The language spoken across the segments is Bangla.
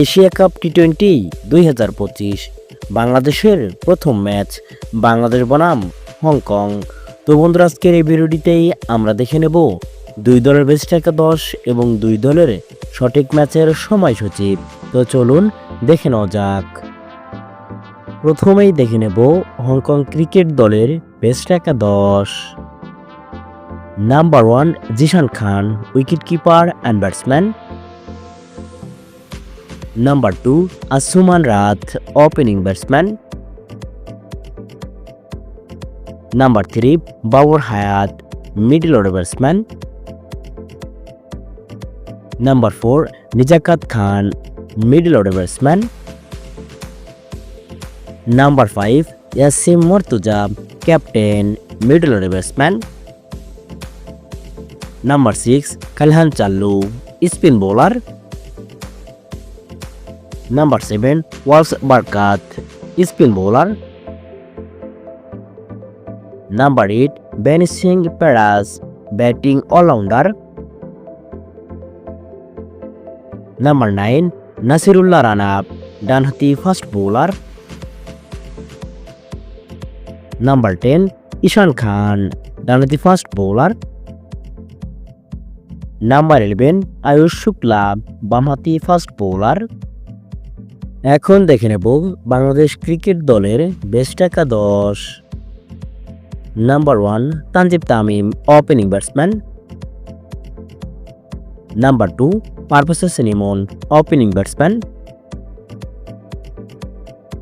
এশিয়া কাপ টি টোয়েন্টি দুই হাজার পঁচিশ, বাংলাদেশের প্রথম ম্যাচ, বাংলাদেশ বনাম হংকং। তো বন্ধুরা, আজকের এই ভিডিওটিতেই আমরা দেখে নেব দুই দলের বেস্ট একাদশ এবং দুই দলের সঠিক ম্যাচের সময়সূচি। তো চলুন দেখে নেওয়া যাক। প্রথমেই দেখে নেব হংকং ক্রিকেট দলের বেস্ট একাদশ number one Zeeshan Khan wicket keeper and batsman number two Asuman Rath opening batsman number three Babar Hayat middle order batsman number four Nizakat Khan middle order batsman number five Yasim Murtaza captain middle order batsman number six Kalhan Challu spin bowler number seven Walls Barkat, spin bowler. Number eight Ben Singh Paras batting all-rounder. Number nine, Nasirullah Rana, ডানহাতি fast bowler. Number ten, Ishan Khan, ডানহাতি fast bowler. Number eleven, Ayush Shukla, বামহাতি ফাস্ট বোলার। এখন দেখে নেব বাংলাদেশ ক্রিকেট দলের বেস্ট একাদশ number one Tanzid Tamim opening batsman number two Parvez সিনিমন opening batsman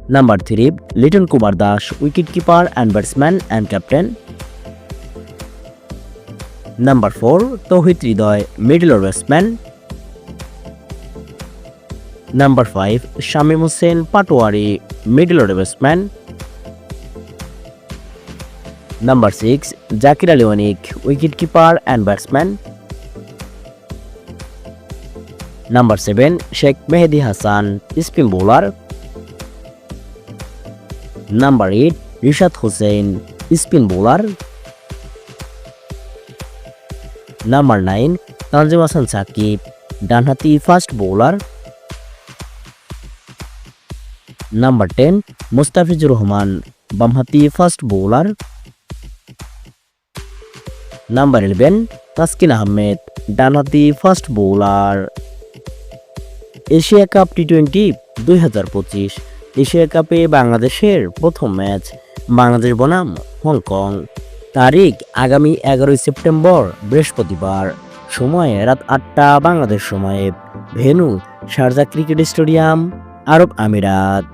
number three Liton Kumar Das wicket keeper and batsman and captain number four Towhid Hridoy middle batsman number five Shamim Hossain Patwari middle order batsman number six Jaker Ali Anik wicket keeper and batsman number seven Sheikh Mehedi Hasan spin bowler number eight Rishad Hossain spin bowler number nine Tanzim Hasan Sakib ডানহাতি fast bowler number ten Mustafizur Rahman বামহাতি fast bowler number eleven Taskin Ahmed ডানহাতি fast bowler Asia Cup T twenty দুই হাজার পঁচিশ এশিয়া কাপে বাংলাদেশের প্রথম ম্যাচ বাংলাদেশ বনাম হংকং। তারিখ আগামী এগারোই সেপ্টেম্বর, বৃহস্পতিবার, সময় রাত আটটা বাংলাদেশ সময়ে ভেনু শারজা ক্রিকেট স্টেডিয়াম, আরব আমিরাত।